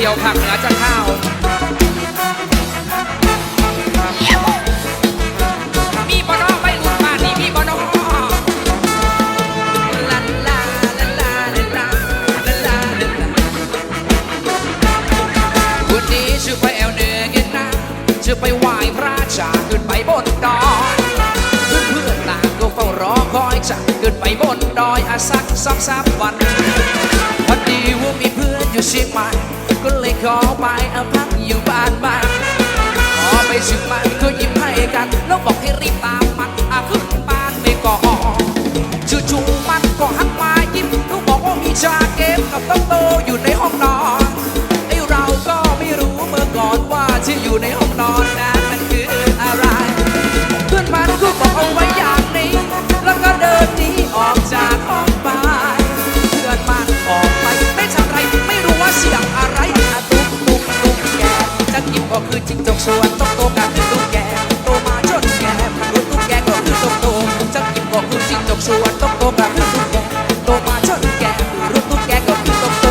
เที่ยวภาคเหนือจะเข้าวมีบ่นอไปรุ่นบ้านนี่มีบ่นอลาลาลาลาลาลาลาลาวันนี้ชื่อไปแอวเหนือกันนะชื่อไปไหว้พระจ่าขึ้นไปบนดอยเพื่อนเพื่อนต่างก็เฝ้ารอคอยจะขึ้นไปบนดอยอาสักสองสามวันพอดีว่ามีเพื่อนอยู่เชียงใหม่ ก็เลยขอไปเอาพักอยู่บ้านบ้างขอไปถึงมันก็ยิ้มให้กัน แล้วบอกให้รีบตามมันอาขึ้นบ้านไม่ก่อนจู่ๆมันก็หันมายิ้มแล้วบอกว่ามีชาเกมกับโตโตอยู่ในห้องนอน 좋아 똑똑아 휘둘게 또 맞춰줄게 루뚜깨 거기 똑똑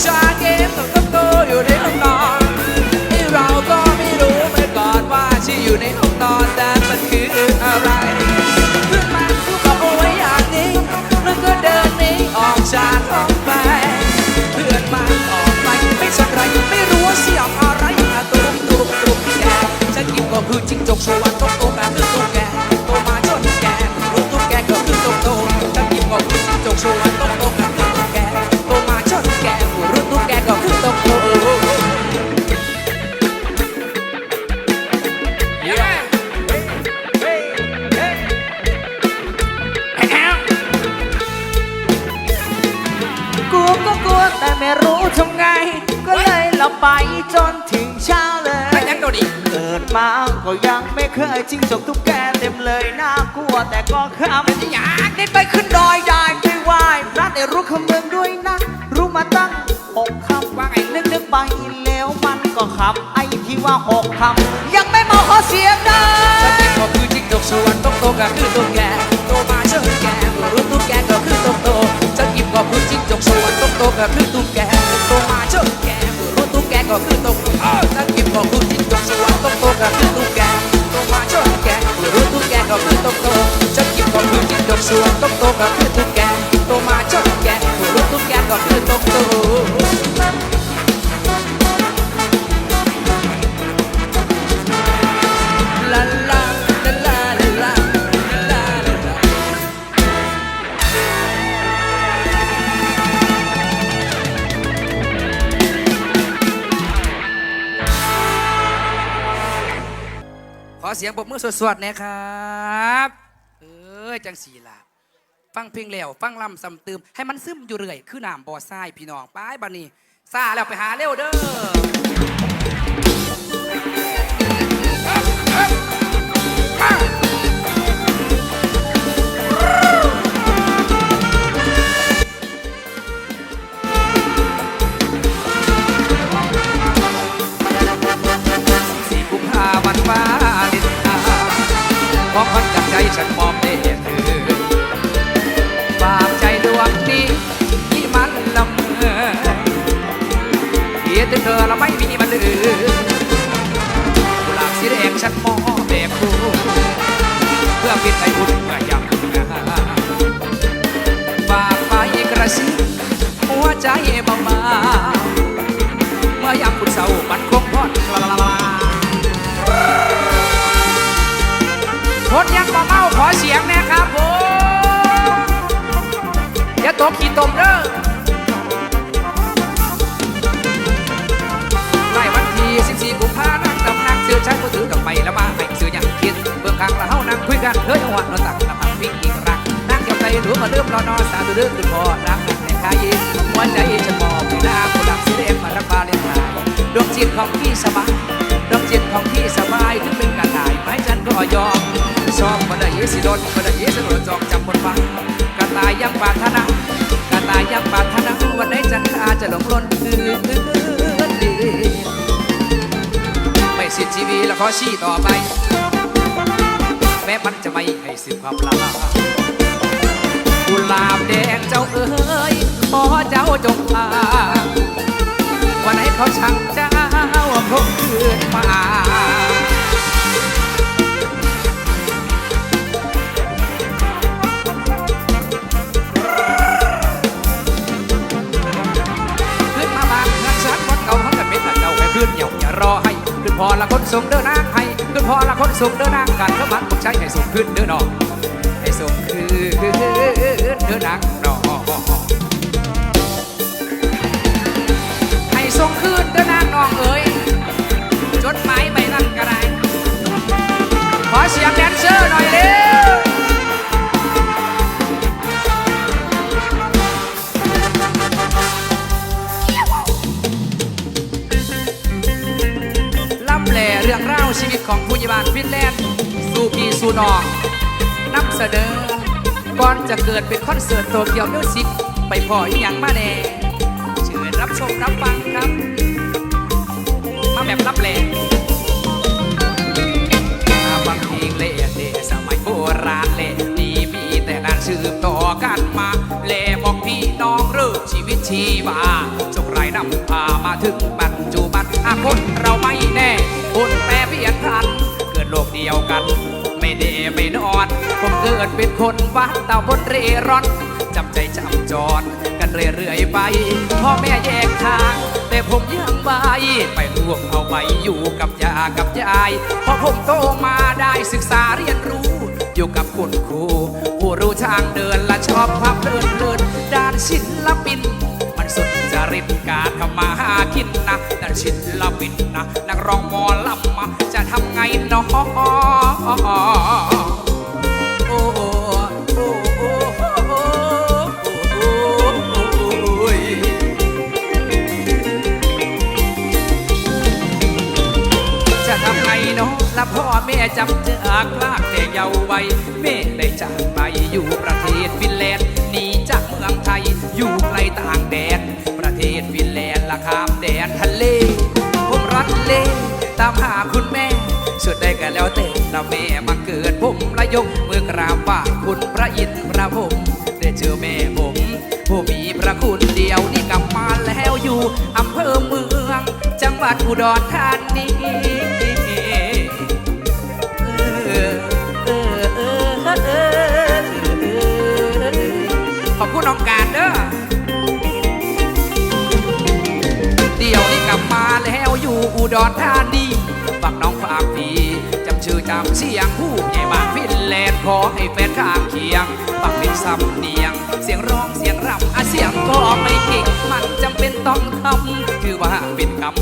Shot game, the top door, you didn't know. You don't go, me, do, me, God, why, see, you didn't know that, but you are right. เคยจิ้งจกทุกแกเต็มเลยน่ากลัวแต่ก็ขำอยากได้ไปขึ้นดอยได้ไปไหว้พระได้รู้คำเมืองด้วยนะ รู้มาตั้งหกคำว่าไงนึกนึกไปแล้วมันก็ขำไอ้ที่ว่าหกคำยังไม่เมาขอเสียงดัจะงกินก็คือจิ้งจกชวนตุ๊กโตก็คือตุ๊กแกโตมาจนแกรู้ตุ๊กแกก็คือตุ๊กโตจะกินก็คือจิ้งจกชวนตุ๊กโตก็คือตุ๊กแกโตมาจนแกรู้ตุ๊กแกก็คือตุ๊กโตจะกินก็คือจิ้งจกชวนตุ๊กโตก็คือตุ๊กแก ก็คือตุ๊กแกโตมาชอบแกตัวรู้ตุ๊กแกก็คือตุ๊กตูลาลาลาลาลาลาขอเสียงปรบมือสวดๆนะครับ เออจังสีลา ฟังเพลงแล้วฟังลำซ้ำเติม ให้มันซึมอยู่เรื่อย คือน้ำบ่อทรายพี่น้องไปบันนี้ซาแล้วไปหาเร็วเด้อ อย่าตกขี้ตมเด้อไล่วันที่14กุมภาพันธ์ตำนักเสือชันก็ถือดอกไม้แล้วมาให้เสืออย่างคิดเบื้องข้างละเฮานั่งคุยกันเฮ้ยหัวนอนตักน้ำมันวิ่งอีกรักนั่งเกี่ยวใจหนูมาเริ่มรอนอนสาธุเรื่องขึ้นพอรักในคายีหัวใจฉันมอบให้หน้าผู้ดักสีแดงมารับบาเลนไทน์ดวงจิตของพี่สบายดวงจิตของพี่สบายถึงเป็นกระต่ายไม้ฉันก็ยอมชอบมาได้ยิสิโดนมาได้ยิสิโดนจองจำบนฟ้า ตายยังปารถนากระตายยังปารถนาวันไหนจันทราจะหลงล้นคืนดีสิทธิ์ชีวีแล้วขอชี้ต่อไป แม้มันจะไม่ให้สิ้นความลากุหลาบแดงเจ้าเอ๋ยขอเจ้าจงพาวันให้เขาช่างเจ้าพบคืนมา พอละคนส่งเดินนางให้คุณพอละคนส่งเดินนางกันก็มันต้องใช้ให้ส่งขึ้นเดินนอกให้ส่งขึ้นเดินนาง แลนด์สู่พี่สู่น้องนำเสนอก่อนจะเกิดเป็นคอนเสิร์ตโตเกียวมิวสิกไปพ่ออีหยังมาแน่เชิญรับชมรับฟังครับ มาแบบรับแล่มาฟังเพลงเล่เดสมัยโบราณเล่นี่มีแต่การสืบต่อกันมาเล่บอกพี่น้องเริ่มชีวิตชีวาจงไรนำพามาถึงปัจจุบันอาคนเราไม่แน่ กิดโลกเดียวกัน ไม่ได้ไม่นอน ผมเกิดเป็นคนบ้านตาบนเร่ร่อนจำใจจำจรกันเรื่อยๆไป พ่อแม่แยกทาง แต่ผมยังไปไปรวมเอาไปอยู่กับยากับยายพอผมโตมาได้ศึกษาเรียนรู้ อยู่กับคุณครูผู้รู้ทางเดินและชอบภาพเดินเพลินด้านศิลปิน มันสุดจริตการทำมาหากินนะนั่นศิลปินนะนักร้องมอล จะทำไงนาะโอ้โอ้โอ้โอ้โอ้จะทำไงนะละพ่อแม่จำจากลากแต่เยาว์วัยแม่ได้จากไปอยู่ประเทศฟินแลนด์หนีจากเมืองไทยอยู่ไกลต่างแดน ประเทศฟินแลนด์ละข้ามแดนทะเล ผมรัดเลตามหาคุณ กันแล้วแต่ละแม่มาเกิดผมละยกมือกราบไหว้คุณพระอินทร์พระผมได้เจอแม่ผมผู้มีพระคุณเดียวนี่กลับมาแล้วอยู่อำเภอเมือง จังหวัดอุดรธานีเออเออเออเออเออขอบคุณน้องการเด้อเดี๋ยวนี้กลับมาแล้วอยู่อุดรธานี ชื่อจำเสียงผู้ใหญ่บานฟินแลนด์ขอให้แฟนข้างเคียงฟังเป็นสำเนียง เสียงร้องเสียงรำอาเสียงก็ไม่เก่งมันจำเป็นต้องทำคือว่าเป็นกรรม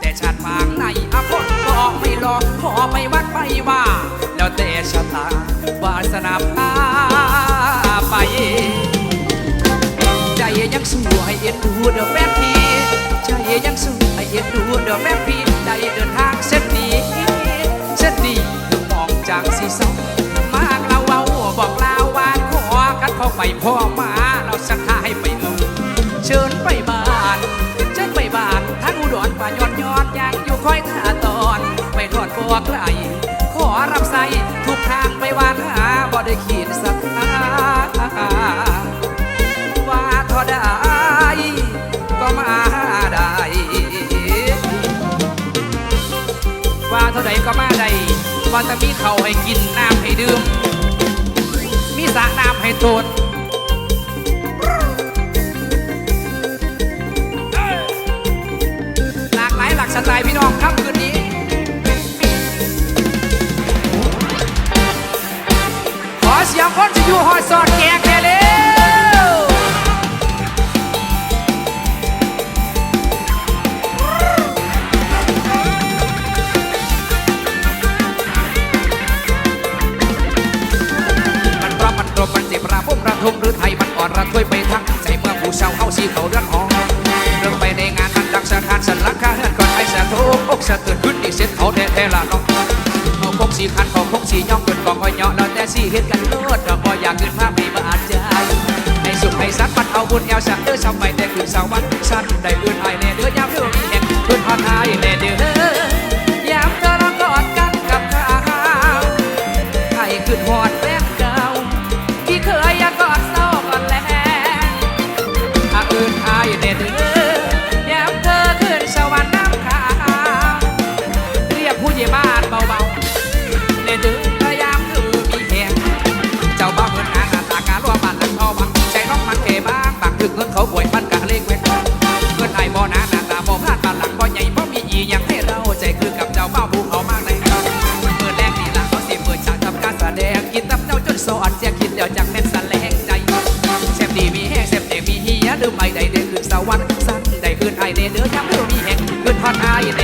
แต่ชาติบางในอาคนก็ไม่รอขอไปวัดไปว่า แล้วแต่ชะตาวาสนาพาไปใจยังสู้ให้เอ็นดูเดอะแฟนพี่ใจยังสู้ให้เอ็นดูเดอะแฟนพี่ได้เดินทาง พ่อมาเราสักท่าให้ไปเออเชิญไปบ้านเชิญไปบ้านทางอุดรป่ายอนยอนยังอยู่คอยท่าตอน ไปทอดบัวไกลขอรับใส่ทุกทางไปวานหาบ่ได้ขีดสักทาว่าท่าได้ก็มาได้ว่าเท่าใดก็มาได้ว่าจะมีเขาให้กินน้ำให้ดื่มมีสระน้ำให้ตน เสียงคนจะอยู่หอดสอดแกงแค่เร็วมันพระมันตรมมันเจ็บระพุ่มระทุมหรือไทยมันอ่อนระทวยไปทั้งใจเมื่อผู้เช่าเข้าสีเขาเรื่อนหองเรื่องไปในงานมันดังสถานสันลักข้าเฮือนก่อนไอ้สะทุกอกสะตือนขึ้นดีเซ็ตเขาแท้แท้ละน้อง เขาคงสีคันเขาคงสีย่องเป็นกองคอยเนาะแล้วแต่สีเฮ็ดกันโลดเราพออยากขึ้นภาพไม่บาดใจให้สุขให้สัตว์มัดเอาบุญเอวสักเด้อชาวไปแต่คืนสาววันสั้นได้อื่นไอแน่เด้อยามเด้อมีแห่งเพื่อนพอดไอแน่เด้อ สอนเสียคิดเดียวจากแม่นสัแลงใจเซมดีมีแห้งเซมเด็มีเฮียดืมไปได้เด็กคือสวรรค์สั้นได้คืนไอเด้เนื้อยังเพื่อมีแห้งคืนทอดไอเด้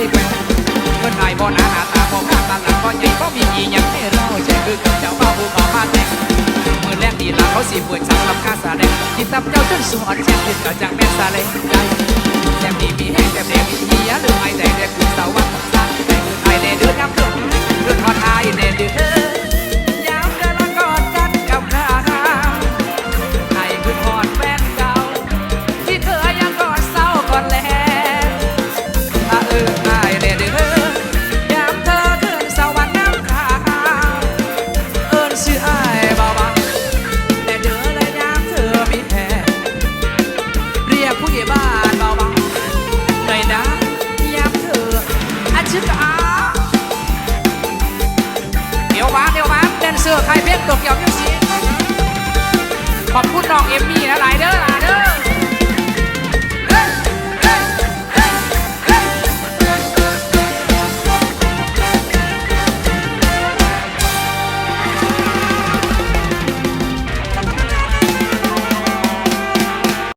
วยมันกะเลยแกวเมื่อไหร่บ่หนาหน้าตาบ่งามตาหลังบ่ใหญ่บ่มีอีหยังให้เราใจคือเจ้าบ่าวผู้บ่าวมาแต่งมือแรกดีลาเขาสิป่วยสังรับค่าสาแดงที่ตับเจ้าจนสอนแช่งขึ้นก็จากแม่สาเลยได้แต่มดีมีแห้งแต้มแดงมีเหียหรือไอ้แต่แดงคือสาวัดสร้างแต่คือไอ้แดงเดือดน้ำเดือดเดือดทอดไอ้แดงเดือด ชื่อาเดี๋ยวมาเดี๋ยวมาแดนเซอร์ใครเพชรตกเกี่ยวมิวสิกขอบคุณน้องเอมมี่นะหลายเด้อหลายเด้อ